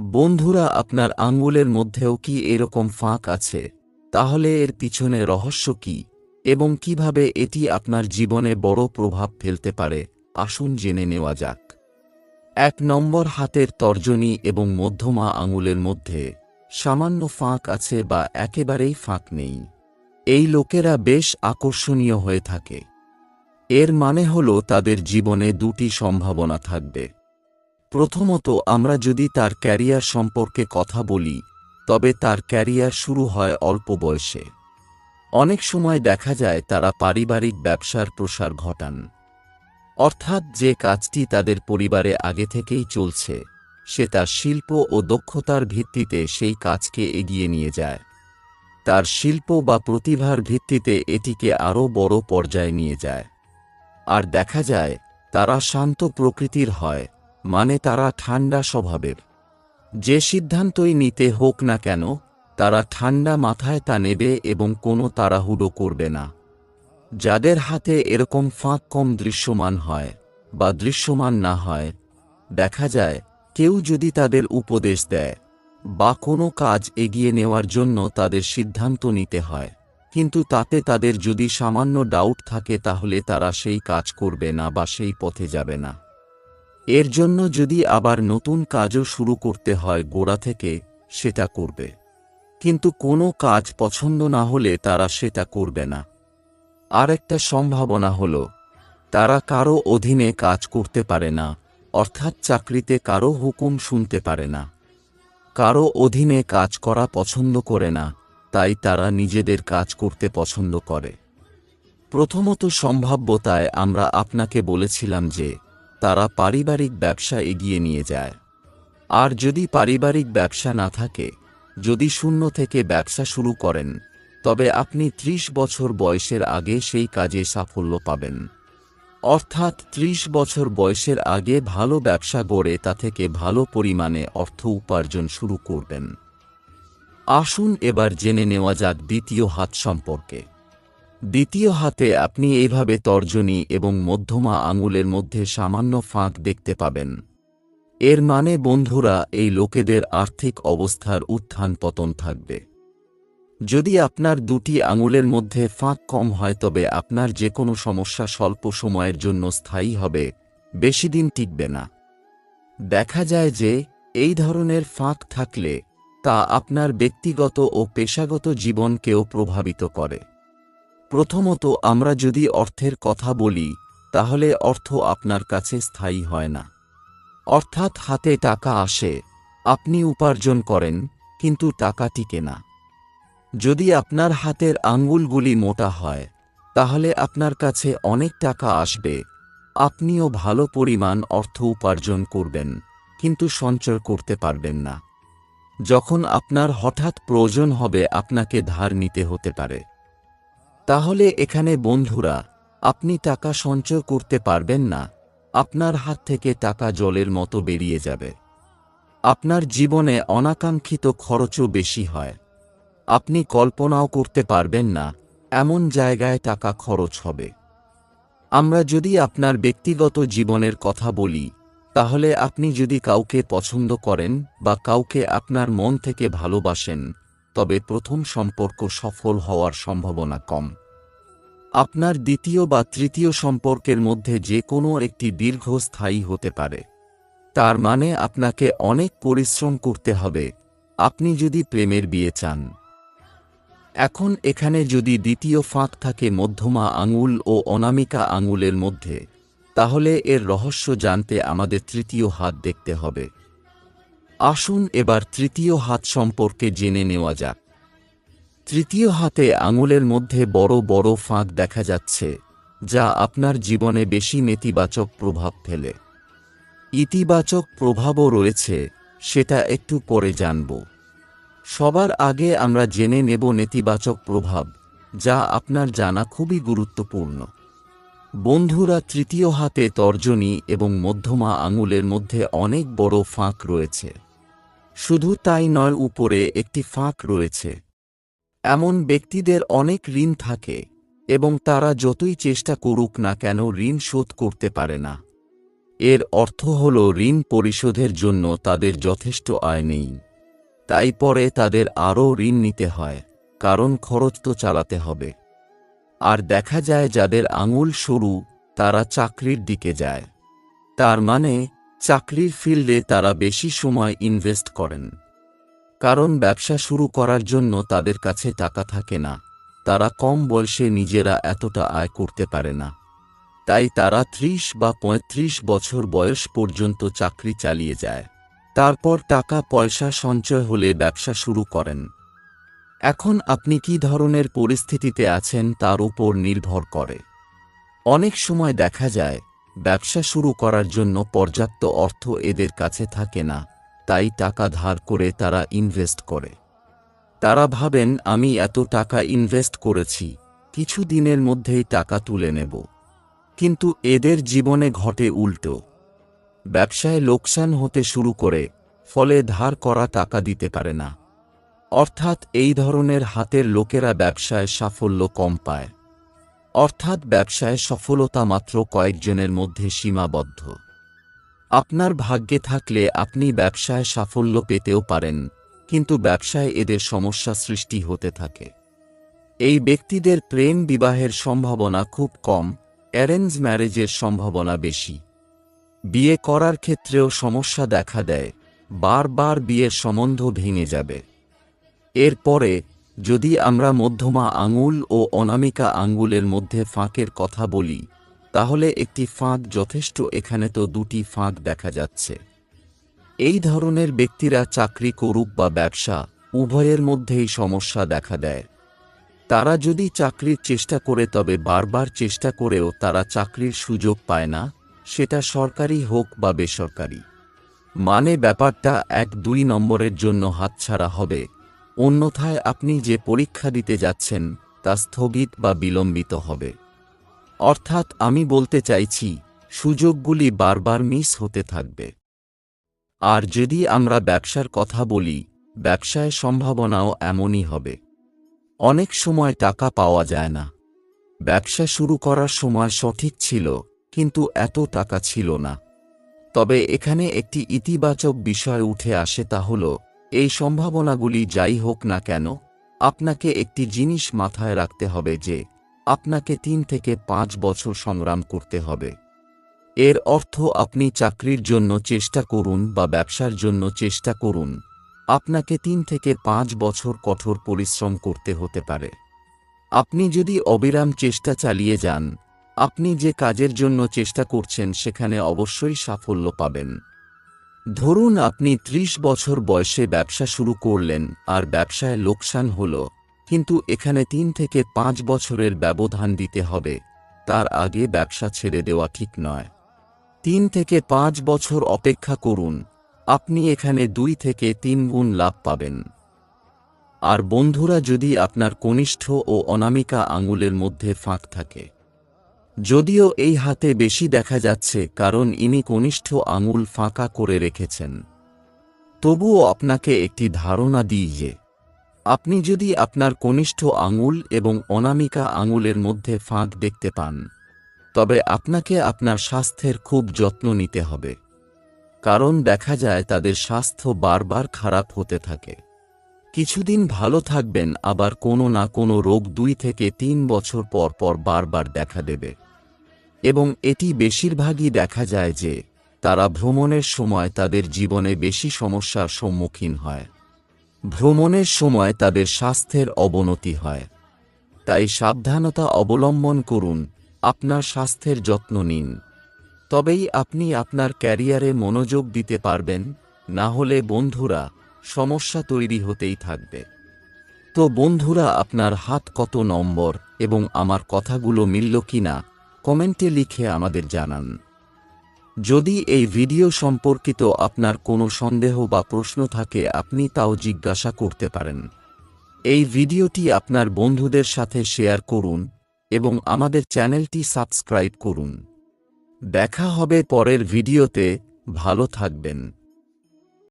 বন্ধুরা, আপনার আঙ্গুলের মধ্যেও কি এরকম ফাঁক আছে? তাহলে এর পিছনে রহস্য কি? এবং কীভাবে এটি আপনার জীবনে বড় প্রভাব ফেলতে পারে? আসুন জেনে নেওয়া যাক। এক নম্বর হাতের তর্জনী এবং মধ্যমা আঙুলের মধ্যে সামান্য ফাঁক আছে বা একেবারেই ফাঁক নেই। এই লোকেরা বেশ আকর্ষণীয় হয়ে থাকে। এর মানে হল তাদের জীবনে দুটি সম্ভাবনা থাকবে। প্রথমত আমরা যদি তার ক্যারিয়ার সম্পর্কে কথা বলি, তবে তার ক্যারিয়ার শুরু হয় অল্প বয়সে। অনেক সময় দেখা যায় তারা পারিবারিক ব্যবসার প্রসার ঘটান। অর্থাৎ যে কাজটি তাদের পরিবারে আগে থেকেই চলছে, সে তার শিল্প ও দক্ষতার ভিত্তিতে সেই কাজকে এগিয়ে নিয়ে যায়। তার শিল্প বা প্রতিভার ভিত্তিতে এটিকে আরও বড় পর্যায়ে নিয়ে যায়। আর দেখা যায়, তারা শান্ত প্রকৃতির হয়। মানে তারা ঠান্ডা স্বভাবের। যে সিদ্ধান্তই নিতে হোক না কেন, তারা ঠান্ডা মাথায় তা নেবে এবং কোনো তাড়াহুড়ো করবে না। যাদের হাতে এরকম ফাঁক কম দৃশ্যমান হয় বা দৃশ্যমান না হয়, দেখা যায় কেউ যদি তাদের উপদেশ দেয় বা কোনো কাজ এগিয়ে নেওয়ার জন্য তাদের সিদ্ধান্ত নিতে হয়, কিন্তু তাতে তাদের যদি সামান্য ডাউট থাকে তাহলে তারা সেই কাজ করবে না বা সেই পথে যাবে না। এর জন্য যদি আবার নতুন কাজও শুরু করতে হয় গোড়া থেকে, সেটা করবে। কিন্তু কোনো কাজ পছন্দ না হলে তারা সেটা করবে না। আরেকটা সম্ভাবনা হল, তারা কারও অধীনে কাজ করতে পারে না, অর্থাৎ চাকরিতে কারও হুকুম শুনতে পারে না। কারও অধীনে কাজ করা পছন্দ করে না, তাই তারা নিজেদের কাজ করতে পছন্দ করে। প্রথমত সম্ভাব্যতায় আমরা আপনাকে বলেছিলাম যে তারা পারিবারিক ব্যবসা এগিয়ে নিয়ে যায়। আর যদি পারিবারিক ব্যবসা না থাকে, যদি শূন্য থেকে ব্যবসা শুরু করেন, তবে আপনি ত্রিশ বছর বয়সের আগে সেই কাজে সাফল্য পাবেন। অর্থাৎ ত্রিশ বছর বয়সের আগে ভালো ব্যবসা গড়ে তা থেকে ভালো পরিমাণে অর্থ উপার্জন শুরু করবেন। আসুন এবার জেনে নেওয়া যাক দ্বিতীয় হাত সম্পর্কে। দ্বিতীয় হাতে আপনি এইভাবে তর্জনী এবং মধ্যমা আঙুলের মধ্যে সামান্য ফাঁক দেখতে পাবেন। এর মানে বন্ধুরা, এই লোকেদের আর্থিক অবস্থার উত্থান পতন থাকবে। যদি আপনার দুটি আঙুলের মধ্যে ফাঁক কম হয়, তবে আপনার যে কোনো সমস্যা স্বল্প সময়ের জন্য স্থায়ী হবে, বেশি দিন টিকবে না। দেখা যায় যে, এই ধরনের ফাঁক থাকলে তা আপনার ব্যক্তিগত ও পেশাগত জীবনকেও প্রভাবিত করে। প্রথমত আমরা যদি অর্থের কথা বলি, তাহলে অর্থ আপনার কাছে স্থায়ী হয় না। অর্থাৎ হাতে টাকা আসে, আপনি উপার্জন করেন, কিন্তু টাকা টিকে না। যদি আপনার হাতের আঙ্গুলগুলি মোটা হয়, তাহলে আপনার কাছে অনেক টাকা আসবে, আপনিও ভালো পরিমাণ অর্থ উপার্জন করবেন, কিন্তু সঞ্চয় করতে পারবেন না। যখন আপনার হঠাৎ প্রয়োজন হবে, আপনাকে ধার নিতে হতে পারে। তাহলে এখানে বন্ধুরা, আপনি টাকা সঞ্চয় করতে পারবেন না। আপনার হাত থেকে টাকা জলের মতো বেরিয়ে যাবে। আপনার জীবনে অনাকাঙ্ক্ষিত খরচও বেশি হয়। আপনি কল্পনাও করতে পারবেন না, এমন জায়গায় টাকা খরচ হবে। আমরা যদি আপনার ব্যক্তিগত জীবনের কথা বলি, তাহলে আপনি যদি কাউকে পছন্দ করেন বা কাউকে আপনার মন থেকে ভালোবাসেন তবে প্রথম সম্পর্ক সফল হওয়ার সম্ভাবনা কম। আপনার দ্বিতীয় বা তৃতীয় সম্পর্কের মধ্যে যে কোনো একটি দীর্ঘস্থায়ী হতে পারে। তার মানে আপনাকে অনেক পরিশ্রম করতে হবে। আপনি যদি প্রেমের বিয়ে চান। এখন এখানে যদি দ্বিতীয় ফাঁক থাকে মধ্যমা আঙুল ও অনামিকা আঙুলের মধ্যে, তাহলে এর রহস্য জানতে আমাদের তৃতীয় হাত দেখতে হবে। আসুন এবার তৃতীয় হাত সম্পর্কে জেনে নেওয়া যাক। তৃতীয় হাতে আঙুলের মধ্যে বড় বড় ফাঁক দেখা যাচ্ছে, যা আপনার জীবনে বেশি নেতিবাচক প্রভাব ফেলে। ইতিবাচক প্রভাবও রয়েছে, সেটা একটু পরে জানব। সবার আগে আমরা জেনে নেব নেতিবাচক প্রভাব, যা আপনার জানা খুবই গুরুত্বপূর্ণ। বন্ধুরা, তৃতীয় হাতে তর্জনী এবং মধ্যমা আঙুলের মধ্যে অনেক বড় ফাঁক রয়েছে। শুধু তাই নয়, উপরে একটি ফাঁক রয়েছে। এমন ব্যক্তিদের অনেক ঋণ থাকে, এবং তারা যতই চেষ্টা করুক না কেন ঋণ শোধ করতে পারে না। এর অর্থ হল, ঋণ পরিশোধের জন্য তাদের যথেষ্ট আয় নেই। তাই পরে তাদের আরও ঋণ নিতে হয়, কারণ খরচ তো চালাতে হবে। আর দেখা যায়, যাদের আঙুল সরু, তারা চাকরির দিকে যায়। তার মানে চাকরির ফিল্ডে তারা বেশি সময় ইনভেস্ট করেন। কারণ ব্যবসা শুরু করার জন্য তাদের কাছে টাকা থাকে না। তারা কম বয়সে নিজেরা এতটা আয় করতে পারে না। তাই তারা ত্রিশ বা পঁয়ত্রিশ বছর বয়স পর্যন্ত চাকরি চালিয়ে যায়। তারপর টাকা পয়সা সঞ্চয় হলে ব্যবসা শুরু করেন। এখন আপনি কি ধরনের পরিস্থিতিতে আছেন তার উপর নির্ভর করে। অনেক সময় দেখা যায় ব্যবসা শুরু করার জন্য পর্যাপ্ত অর্থ এদের কাছে থাকে না, তাই টাকা ধার করে তারা ইনভেস্ট করে। তারা ভাবেন, আমি এত টাকা ইনভেস্ট করেছি, কিছু দিনের মধ্যেই টাকা তুলে নেব। কিন্তু এদের জীবনে ঘটে উল্টো। ব্যবসায় লোকসান হতে শুরু করে, ফলে ধার করা টাকা দিতে পারে না। অর্থাৎ এই ধরনের হাতের লোকেরা ব্যবসায় সাফল্য কম পায়। অর্থাৎ ব্যবসায় সফলতা মাত্র কয়েকজনের মধ্যে সীমাবদ্ধ। আপনার ভাগ্যে থাকলে আপনি ব্যবসায় সাফল্য পেতেও পারেন, কিন্তু ব্যবসায় এদের সমস্যা সৃষ্টি হতে থাকে। এই ব্যক্তিদের প্রেম বিবাহের সম্ভাবনা খুব কম, অ্যারেঞ্জ ম্যারেজের সম্ভাবনা বেশি। বিয়ে করার ক্ষেত্রেও সমস্যা দেখা দেয়, বারবার বিয়ের সম্বন্ধ ভেঙে যাবে। এরপরে যদি আমরা মধ্যমা আঙুল ও অনামিকা আঙ্গুলের মধ্যে ফাঁকের কথা বলি, তাহলে একটি ফাঁক যথেষ্ট, এখানে তো দুটি ফাঁক দেখা যাচ্ছে। এই ধরনের ব্যক্তিরা চাকরি করুক বা ব্যবসা, উভয়ের মধ্যেই সমস্যা দেখা দেয়। তারা যদি চাকরির চেষ্টা করে, তবে বারবার চেষ্টা করেও তারা চাকরির সুযোগ পায় না, সেটা সরকারি হোক বা বেসরকারি। মানে ব্যাপারটা এক দুই নম্বরের জন্য হাতছাড়া হবে। অন্যথায় আপনি যে পরীক্ষা দিতে যাচ্ছেন, তা স্থগিত বা বিলম্বিত হবে। অর্থাৎ আমি বলতে চাইছি, সুযোগগুলি বারবার মিস হতে থাকবে। আর যদি আমরা ব্যবসার কথা বলি, ব্যবসায় সম্ভাবনাও এমনই হবে। অনেক সময় টাকা পাওয়া যায় না। ব্যবসা শুরু করার সময় সঠিক ছিল, কিন্তু এত টাকা ছিল না। তবে এখানে একটি ইতিবাচক বিষয় উঠে আসে তা হল এই সম্ভাবনাগুলি যাই হোক না কেন, আপনাকে একটি জিনিস মাথায় রাখতে হবে যে, আপনাকে তিন থেকে পাঁচ বছর সংগ্রাম করতে হবে। এর অর্থ আপনি চাকরির জন্য চেষ্টা করুন বা ব্যবসার জন্য চেষ্টা করুন। আপনাকে তিন থেকে পাঁচ বছর কঠোর পরিশ্রম করতে হতে পারে। আপনি যদি অবিরাম চেষ্টা চালিয়ে যান, আপনি যে কাজের জন্য চেষ্টা করছেন সেখানে অবশ্যই সাফল্য পাবেন। ধরুন আপনি ত্রিশ বছর বয়সে ব্যবসা শুরু করলেন, আর ব্যবসায় লোকসান হল, কিন্তু এখানে তিন থেকে পাঁচ বছরের ব্যবধান দিতে হবে, তার আগে ব্যবসা ছেড়ে দেওয়া ঠিক নয়। তিন থেকে পাঁচ বছর অপেক্ষা করুন, আপনি এখানে দুই থেকে তিন গুণ লাভ পাবেন। আর বন্ধুরা যদি আপনার কনিষ্ঠ ও অনামিকা আঙুলের মধ্যে ফাঁক থাকে যদিও এই হাতে বেশি দেখা যাচ্ছে কারণ ইনি কনিষ্ঠ আঙুল ফাঁকা করে রেখেছেন। তবুও আপনাকে একটি ধারণা দিই যে, আপনি যদি আপনার কনিষ্ঠ আঙুল এবং অনামিকা আঙুলের মধ্যে ফাঁক দেখতে পান, তবে আপনাকে আপনার স্বাস্থ্যের খুব যত্ন নিতে হবে। কারণ দেখা যায় তাদের স্বাস্থ্য বারবার খারাপ হতে থাকে। কিছুদিন ভালো থাকবেন, আবার কোনো না কোনো রোগ দুই থেকে তিন বছর পর পর বারবার দেখা দেবে। এবং এটি বেশিরভাগই দেখা যায় যে, তারা ভ্রমণের সময় তাদের জীবনে বেশি সমস্যার সম্মুখীন হয়। ভ্রমণের সময় তাদের স্বাস্থ্যের অবনতি হয়। তাই সাবধানতা অবলম্বন করুন, আপনার স্বাস্থ্যের যত্ন নিন। তবেই আপনি আপনার ক্যারিয়ারে মনোযোগ দিতে পারবেন, না হলে বন্ধুরা সমস্যা তৈরি হতেই থাকবে। তো বন্ধুরা, আপনার হাত কত নম্বর এবং আমার কথাগুলো মিলল কিনা কমেন্টে লিখে আমাদের জানান। যদি এই ভিডিও সম্পর্কিত আপনার কোনো সন্দেহ বা প্রশ্ন থাকে, আপনি তাও জিজ্ঞাসা করতে পারেন। এই ভিডিওটি আপনার বন্ধুদের সাথে শেয়ার করুন এবং আমাদের চ্যানেলটি সাবস্ক্রাইব করুন। দেখা হবে পরের ভিডিওতে। ভালো থাকবেন।